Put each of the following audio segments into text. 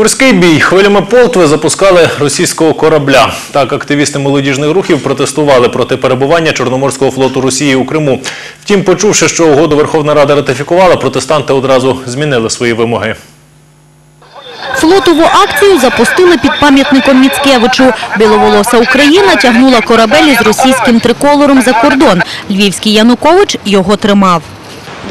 Морський бій хвилями полтви запускали російського корабля. Так, активісти молодіжних рухів протестували проти перебування Чорноморського флоту Росії у Криму. Втім, почувши, що угоду Верховна Рада ратифікувала, протестанти одразу змінили свої вимоги. Флотову акцію запустили під пам'ятником Міцкевичу. Біловолоса Україна тягнула корабель із російським триколором за кордон. Львівський Янукович його тримав.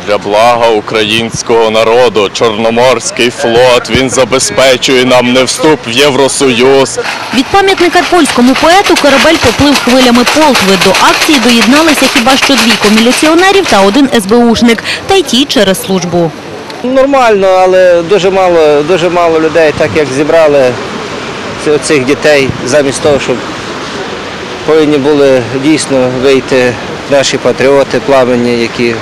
Для блага українського народу Чорноморський флот він забезпечує нам не вступ в Євросоюз. Від пам'ятника польському поету корабель поплив хвилями полтви. До акції доєдналися хіба що двійко міліціонерів та один СБУшник. Та й ті через службу. Нормально, але дуже мало, дуже мало людей, так як зібрали цих дітей, замість того, щоб повинні були дійсно вийти наші патріоти пламенні, які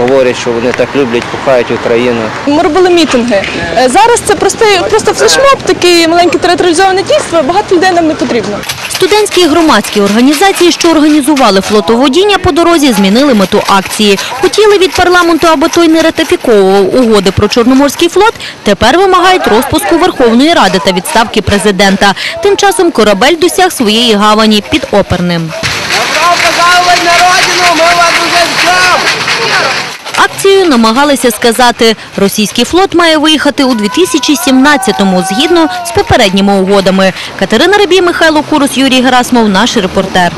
говорять, що вони так люблять, кохають Україну. Ми робили мітинги. Е, Зараз це просто, просто флешмоб, такий маленький театралізоване дійство. Багато людей нам не потрібно. Студентські і громадські організації, що організували флотоводіння по дорозі, змінили мету акції. Хотіли від парламенту, аби той не ратифіковував угоди про Чорноморський флот, тепер вимагають розпуску Верховної Ради та відставки президента. Тим часом корабель досяг своєї гавані під Оперним. Акцією намагалися сказати, російський флот має виїхати у 2017-му, згідно з попередніми угодами. Катерина Рибій, Михайло Курус, Юрій Герасмов, наш репортер.